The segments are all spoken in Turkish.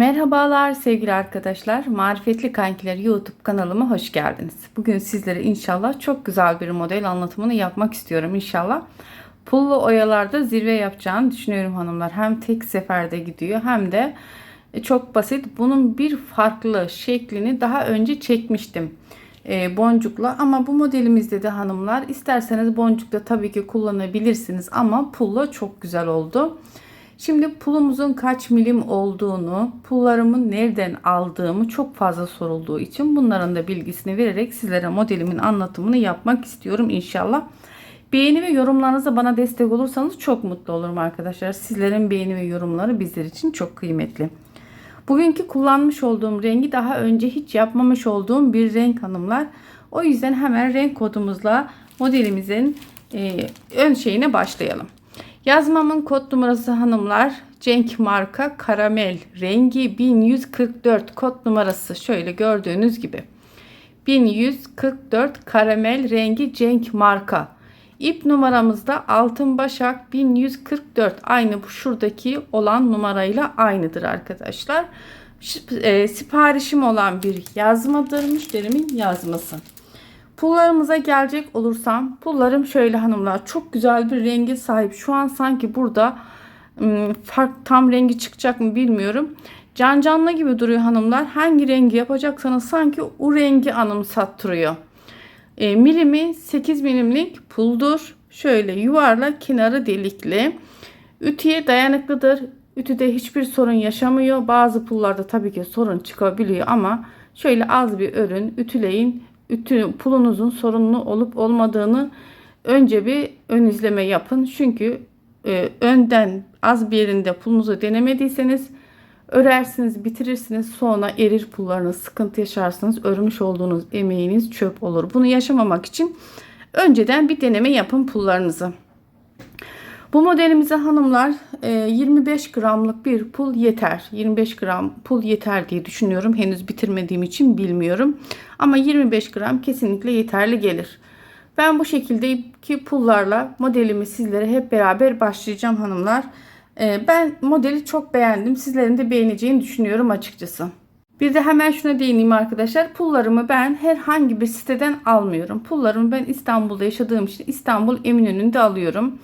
Merhabalar sevgili arkadaşlar. Marifetli Kankiler YouTube kanalıma hoş geldiniz. Bugün sizlere inşallah çok güzel bir model anlatımını yapmak istiyorum inşallah. Pullu oyalarda zirve yapacağını düşünüyorum hanımlar. Hem tek seferde gidiyor hem de e, çok basit. Bunun bir farklı şeklini daha önce çekmiştim e, boncukla ama bu modelimizde de hanımlar isterseniz boncukla tabii ki kullanabilirsiniz ama pulla çok güzel oldu. Şimdi pulumuzun kaç milim olduğunu, pullarımı nereden aldığımı çok fazla sorulduğu için bunların da bilgisini vererek sizlere modelimin anlatımını yapmak istiyorum inşallah. Beğeni ve yorumlarınızla bana destek olursanız çok mutlu olurum arkadaşlar. Sizlerin beğeni ve yorumları bizler için çok kıymetli. Bugünkü kullanmış olduğum rengi daha önce hiç yapmamış olduğum bir renk hanımlar. O yüzden hemen renk kodumuzla modelimizin e, ön şeyine başlayalım. Yazmamın kod numarası hanımlar Cenk marka karamel rengi 1144 kod numarası şöyle gördüğünüz gibi 1144 karamel rengi Cenk marka İp numaramızda altın başak 1144 aynı bu şuradaki olan numarayla aynıdır arkadaşlar. E, siparişim olan bir yazmadır müşterimin yazması. Pullarımıza gelecek olursam pullarım şöyle hanımlar çok güzel bir rengi sahip. Şu an sanki burada fark tam rengi çıkacak mı bilmiyorum. Can canlı gibi duruyor hanımlar. Hangi rengi yapacaksanız sanki o rengi anımsattırıyor. E, milimi 8 milimlik puldur. Şöyle yuvarlak kenarı delikli. Ütüye dayanıklıdır. Ütüde hiçbir sorun yaşamıyor. Bazı pullarda tabii ki sorun çıkabiliyor ama şöyle az bir ürün ütüleyin ütü pulunuzun sorunlu olup olmadığını önce bir ön izleme yapın. Çünkü e, önden az bir yerinde pulunuzu denemediyseniz örersiniz, bitirirsiniz. Sonra erir pullarınız, sıkıntı yaşarsınız. Örmüş olduğunuz emeğiniz çöp olur. Bunu yaşamamak için önceden bir deneme yapın pullarınızı. Bu modelimize hanımlar 25 e, gramlık bir pul yeter. 25 gram pul yeter diye düşünüyorum. Henüz bitirmediğim için bilmiyorum. Ama 25 gram kesinlikle yeterli gelir. Ben bu şekildeki pullarla modelimi sizlere hep beraber başlayacağım hanımlar. E, ben modeli çok beğendim. Sizlerin de beğeneceğini düşünüyorum açıkçası. Bir de hemen şuna değineyim arkadaşlar. Pullarımı ben herhangi bir siteden almıyorum. Pullarımı ben İstanbul'da yaşadığım için İstanbul Eminönü'nde alıyorum.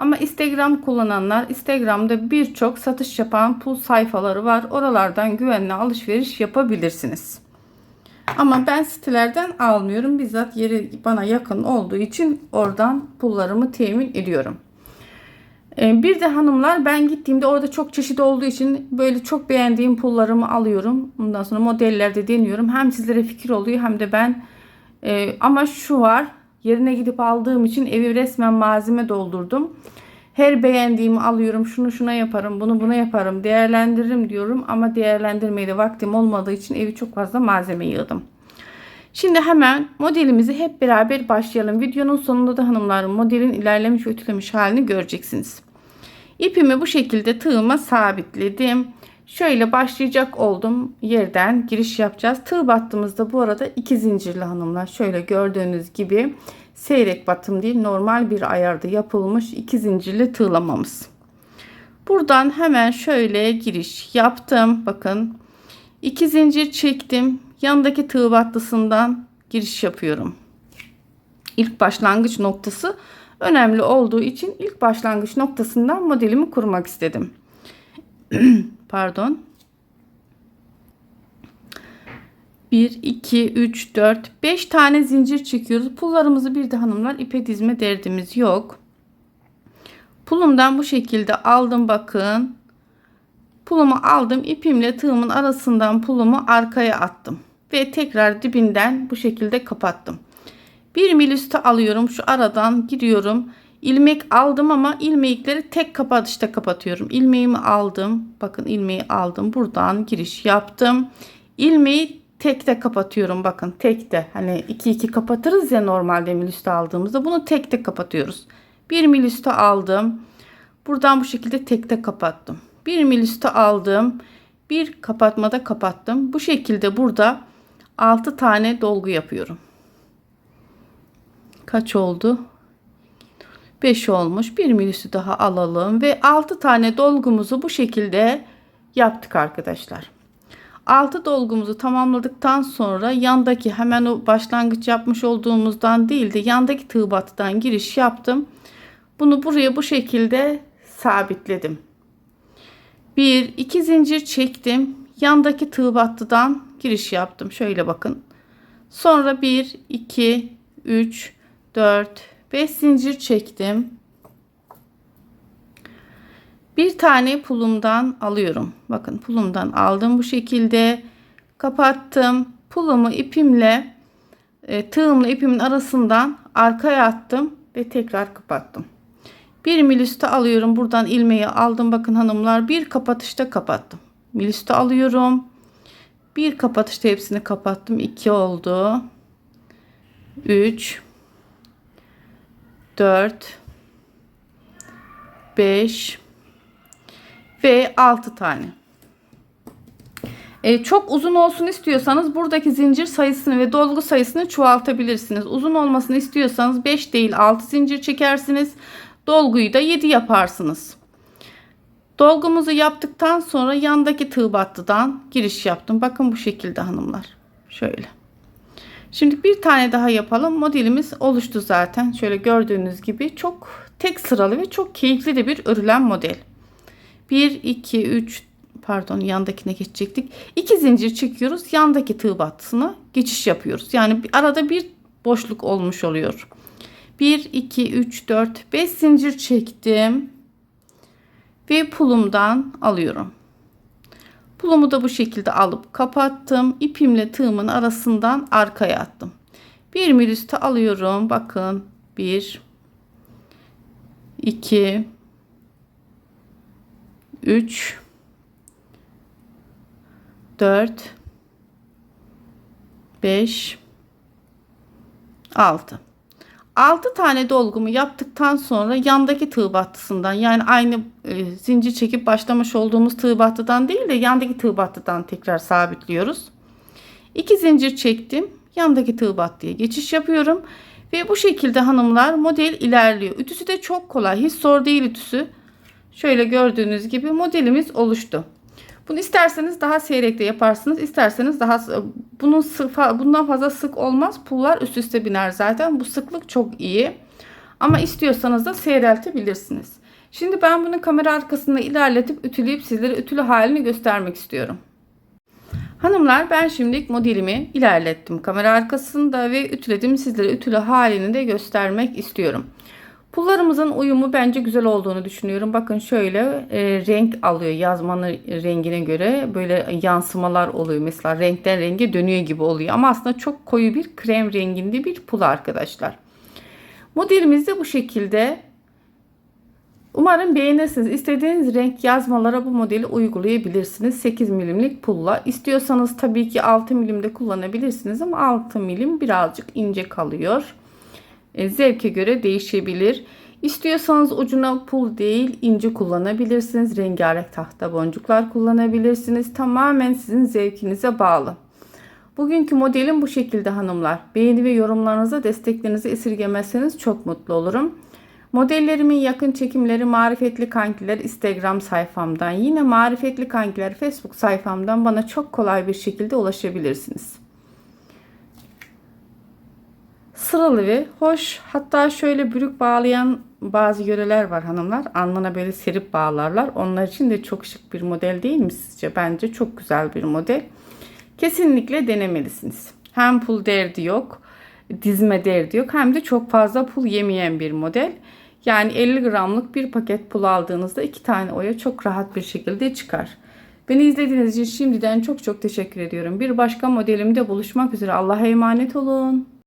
Ama Instagram kullananlar Instagram'da birçok satış yapan pul sayfaları var. Oralardan güvenli alışveriş yapabilirsiniz. Ama ben sitelerden almıyorum. Bizzat yeri bana yakın olduğu için oradan pullarımı temin ediyorum. Ee, bir de hanımlar ben gittiğimde orada çok çeşit olduğu için böyle çok beğendiğim pullarımı alıyorum. Ondan sonra modellerde deniyorum. Hem sizlere fikir oluyor hem de ben e, ama şu var Yerine gidip aldığım için evi resmen malzeme doldurdum. Her beğendiğimi alıyorum. Şunu şuna yaparım, bunu buna yaparım, değerlendiririm diyorum ama değerlendirmeye de vaktim olmadığı için evi çok fazla malzeme yığdım. Şimdi hemen modelimizi hep beraber başlayalım. Videonun sonunda da hanımlarım modelin ilerlemiş ve ütülemiş halini göreceksiniz. İpimi bu şekilde tığıma sabitledim. Şöyle başlayacak oldum yerden giriş yapacağız. Tığ battığımızda bu arada iki zincirli hanımlar. Şöyle gördüğünüz gibi seyrek batım değil normal bir ayarda yapılmış iki zincirli tığlamamız. Buradan hemen şöyle giriş yaptım. Bakın iki zincir çektim. Yanındaki tığ battısından giriş yapıyorum. İlk başlangıç noktası önemli olduğu için ilk başlangıç noktasından modelimi kurmak istedim. Pardon. 1, 2, 3, 4, 5 tane zincir çekiyoruz. Pullarımızı bir de hanımlar ipe dizme derdimiz yok. Pulumdan bu şekilde aldım bakın. Pulumu aldım. ipimle tığımın arasından pulumu arkaya attım. Ve tekrar dibinden bu şekilde kapattım. Bir mil üstü alıyorum. Şu aradan giriyorum ilmek aldım ama ilmekleri tek kapatışta kapatıyorum. İlmeğimi aldım. Bakın ilmeği aldım. Buradan giriş yaptım. İlmeği tek de kapatıyorum. Bakın tek de. Hani iki iki kapatırız ya normalde mil üstü aldığımızda. Bunu tek tek kapatıyoruz. Bir mil üstü aldım. Buradan bu şekilde tek de kapattım. Bir mil üstü aldım. Bir kapatmada kapattım. Bu şekilde burada 6 tane dolgu yapıyorum. Kaç oldu? 5 olmuş. Bir milüsü daha alalım ve 6 tane dolgumuzu bu şekilde yaptık arkadaşlar. Altı dolgumuzu tamamladıktan sonra yandaki hemen o başlangıç yapmış olduğumuzdan değil de yandaki tığ giriş yaptım. Bunu buraya bu şekilde sabitledim. Bir, iki zincir çektim. Yandaki tığ battıdan giriş yaptım. Şöyle bakın. Sonra 1, 2, 3, 4, 5 zincir çektim. Bir tane pulumdan alıyorum. Bakın pulumdan aldım bu şekilde. Kapattım. Pulumu ipimle e, tığımla ipimin arasından arkaya attım ve tekrar kapattım. Bir mil üstü alıyorum. Buradan ilmeği aldım. Bakın hanımlar bir kapatışta kapattım. Mil üstü alıyorum. Bir kapatışta hepsini kapattım. 2 oldu. 3 4 5 ve 6 tane. E, çok uzun olsun istiyorsanız buradaki zincir sayısını ve dolgu sayısını çoğaltabilirsiniz. Uzun olmasını istiyorsanız 5 değil 6 zincir çekersiniz. Dolguyu da 7 yaparsınız. Dolgumuzu yaptıktan sonra yandaki tığ battıdan giriş yaptım. Bakın bu şekilde hanımlar. Şöyle. Şimdi bir tane daha yapalım. Modelimiz oluştu zaten. Şöyle gördüğünüz gibi çok tek sıralı ve çok keyifli de bir örülen model. 1, 2, 3 pardon yandakine geçecektik. 2 zincir çekiyoruz. Yandaki tığ battısına geçiş yapıyoruz. Yani arada bir boşluk olmuş oluyor. 1, 2, 3, 4, 5 zincir çektim. Ve pulumdan alıyorum. Pulumu da bu şekilde alıp kapattım. İpimle tığımın arasından arkaya attım. Bir mil üstü alıyorum. Bakın 1 2 3 4 5 6 6 tane dolgumu yaptıktan sonra yandaki tığ battısından yani aynı e, zincir çekip başlamış olduğumuz tığ battıdan değil de yandaki tığ battıdan tekrar sabitliyoruz. 2 zincir çektim. Yandaki tığ battıya geçiş yapıyorum. Ve bu şekilde hanımlar model ilerliyor. Ütüsü de çok kolay. Hiç zor değil ütüsü. Şöyle gördüğünüz gibi modelimiz oluştu. Bunu isterseniz daha seyrek de yaparsınız. İsterseniz daha bunun sıfa, bundan fazla sık olmaz. Pullar üst üste biner zaten. Bu sıklık çok iyi. Ama istiyorsanız da seyreltebilirsiniz. Şimdi ben bunu kamera arkasında ilerletip ütüleyip sizlere ütülü halini göstermek istiyorum. Hanımlar ben şimdilik modelimi ilerlettim kamera arkasında ve ütüledim. Sizlere ütülü halini de göstermek istiyorum. Pullarımızın uyumu bence güzel olduğunu düşünüyorum. Bakın şöyle e, renk alıyor yazmanın rengine göre böyle yansımalar oluyor. Mesela renkten renge dönüyor gibi oluyor. Ama aslında çok koyu bir krem renginde bir pul arkadaşlar. Modelimiz de bu şekilde. Umarım beğenirsiniz. İstediğiniz renk yazmalara bu modeli uygulayabilirsiniz. 8 milimlik pulla. İstiyorsanız tabii ki 6 milimde kullanabilirsiniz ama 6 milim birazcık ince kalıyor. E, zevke göre değişebilir. İstiyorsanız ucuna pul değil ince kullanabilirsiniz. Rengarenk tahta boncuklar kullanabilirsiniz. Tamamen sizin zevkinize bağlı. Bugünkü modelim bu şekilde hanımlar. Beğeni ve yorumlarınıza desteklerinizi esirgemezseniz çok mutlu olurum. Modellerimin yakın çekimleri Marifetli Kankiler Instagram sayfamdan, yine Marifetli Kankiler Facebook sayfamdan bana çok kolay bir şekilde ulaşabilirsiniz. Sıralı ve hoş. Hatta şöyle bürük bağlayan bazı yöreler var hanımlar. Alnına böyle serip bağlarlar. Onlar için de çok şık bir model değil mi sizce? Bence çok güzel bir model. Kesinlikle denemelisiniz. Hem pul derdi yok, dizme derdi yok. Hem de çok fazla pul yemeyen bir model. Yani 50 gramlık bir paket pul aldığınızda iki tane oya çok rahat bir şekilde çıkar. Beni izlediğiniz için şimdiden çok çok teşekkür ediyorum. Bir başka modelimde buluşmak üzere. Allah'a emanet olun.